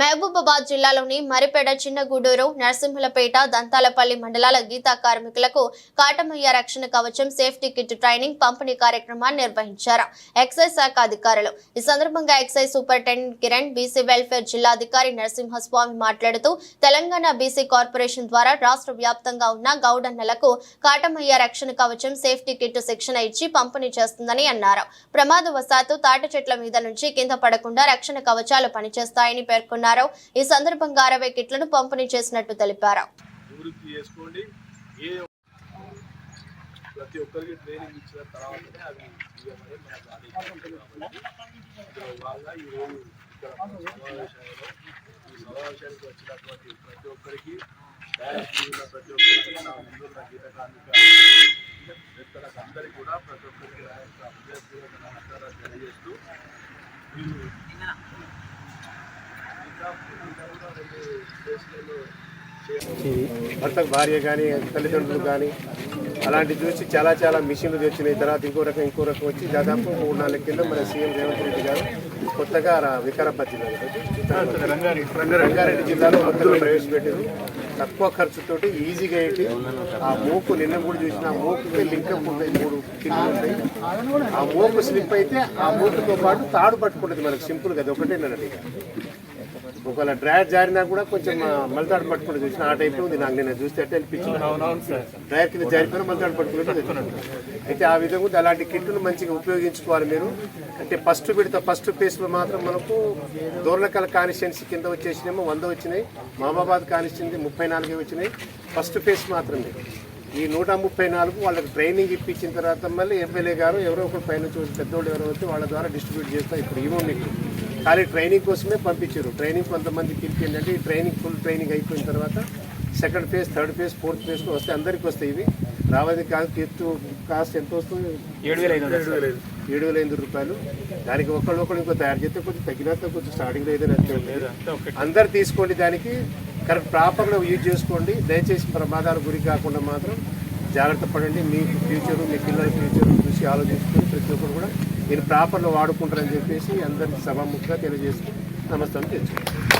మహబూబాబాద్ జిల్లాలోని మరిపేడ చిన్నగూడూరు నరసింహులపేట దంతాలపల్లి మండలాల గీతా కార్మికులకు కాటమయ్య రక్షణ కవచం సేఫ్టీ కిట్ ట్రైనింగ్ పంపిణీ కార్యక్రమాన్ని నిర్వహించారు ఎక్సైజ్ శాఖ అధికారులు. ఈ సందర్భంగా excise superintendent Kiran BC welfare జిల్లాధికారి Narasimhaswamy మాట్లాడుతూ తెలంగాణ బీసీ కార్పొరేషన్ ద్వారా రాష్ట్ర వ్యాప్తంగా ఉన్న గౌడన్నలకు కాటమయ్య రక్షణ కవచం సేఫ్టీ కిట్ శిక్షణ ఇచ్చి పంపిణీ చేస్తుందని అన్నారు. ప్రమాదవశాత్తు తాటి చెట్ల మీద నుంచి కింద పడకుండా రక్షణ కవచాలు పనిచేస్తాయని పేర్కొన్నారు. ఈ సందర్భంగా అరవై కిట్లను పంపిణీ చేసినట్టు తెలిపారు. ప్రతి ఒక్కరికి ట్రైనింగ్ ఇచ్చిన తర్వాతనే అవి ఇవ్వమని మనకు ఆదేశించారు కాబట్టి ఈరోజు ఇక్కడ సమావేశంలో ఈ సమావేశానికి వచ్చినటువంటి ప్రతి ఒక్కరికి ప్రతి ఒక్కరికి నా ముందున్న గీత కార్మిక వ్యక్తులకు అందరికీ కూడా ప్రతి ఒక్కరికి నా యొక్క హృదయపూర్వక నమస్కారాలు తెలియజేస్తూ మీరు భర్త భార్య కానీ తల్లిదండ్రులు కానీ అలాంటివి చూసి చాలా చాలా మిషన్లు తెచ్చినాయి. తర్వాత ఇంకో రకం ఇంకో రకం వచ్చి దాదాపు మూడు నాలుగు కింద మన సీఎం రేవంత్ రెడ్డి గారు కొత్తగా రా- వికారాబాద్ జిల్లాలో రంగారెడ్డి జిల్లాలో కొత్తగా ప్రవేశపెట్టారు. తక్కువ ఖర్చుతోటి ఈజీగా ఏంటి? ఆ మోకు నిన్న కూడా చూసిన ఆ మూకుకి లింకప్ ఉంటాయి మూడు కింద ఉంటాయి. ఆ మోకు స్లిప్ అయితే ఆ మోకుతో పాటు తాడు పట్టుకుంటుంది మనకు. సింపుల్ కదా ఒకటే నన్నది ఒకవేళ డ్రైవర్ జారినా కూడా కొంచెం మలతాడు పట్టుకుంటే చూసిన ఆ టైప్ ఉంది. నాకు నేను చూస్తే అట్టే అనిపించింది. కింద జారిపోయినా మలతాడు పట్టుకుంటే అయితే ఆ విధంగా. అలాంటి కిట్టును మంచిగా ఉపయోగించుకోవాలి మీరు. అంటే ఫస్ట్ విడత ఫస్ట్ ఫేజ్లో మాత్రం మనకు దూర్లకల్ కాన్స్టిట్యున్సీ కింద వచ్చేసినేమో వంద వచ్చినాయి. మహబాబాద్ కాన్స్టిట్యున్సీ ముప్పై నాలుగే వచ్చినాయి. ఫస్ట్ ఫేజ్ మాత్రమే. ఈ నూట ముప్పై నాలుగు వాళ్ళకి ట్రైనింగ్ ఇప్పించిన తర్వాత మళ్ళీ ఎమ్మెల్యే గారు ఎవరో ఒకరు పైన చూసి పెద్దోళ్ళు ఎవరో వచ్చి వాళ్ళ ద్వారా డిస్ట్రిబ్యూట్ చేస్తారు ఇప్పుడు ఇవ్వం మీకు ఖాళీ ట్రైనింగ్ కోసమే పంపించారు. ట్రైనింగ్ కొంతమందికి ఇప్పిందంటే ఈ ట్రైనింగ్ ఫుల్ ట్రైనింగ్ అయిపోయిన తర్వాత second phase third phase fourth ఫేజ్లో వస్తే అందరికీ వస్తాయి ఇవి. రావది కాస్ట్ ఎత్తు కాస్ట్ ఎంత వస్తుంది? ఏడు వేల ఐదు ఏడు వేల ఐదు రూపాయలు. దానికి ఒకళ్ళు ఒకళ్ళు ఇంకో తయారు చేస్తే కొంచెం తగ్గినంత కొంచెం స్టార్టింగ్లో ఏదైనా అంతే అందరు తీసుకోండి దానికి. కరెక్ట్ ప్రాపర్గా యూజ్ చేసుకోండి. దయచేసి ప్రమాదాలు గురి కాకుండా మాత్రం జాగ్రత్త పడండి. మీ ఫ్యూచర్ మీ పిల్లల ఫ్యూచర్ చూసి ఆలోచించుకొని ప్రతి ఒక్కరు కూడా మీరు ప్రాపర్లో వాడుకుంటారని చెప్పేసి అందరికి సభాముఖంగా తెలియజేసి నమస్తే తెచ్చుకోండి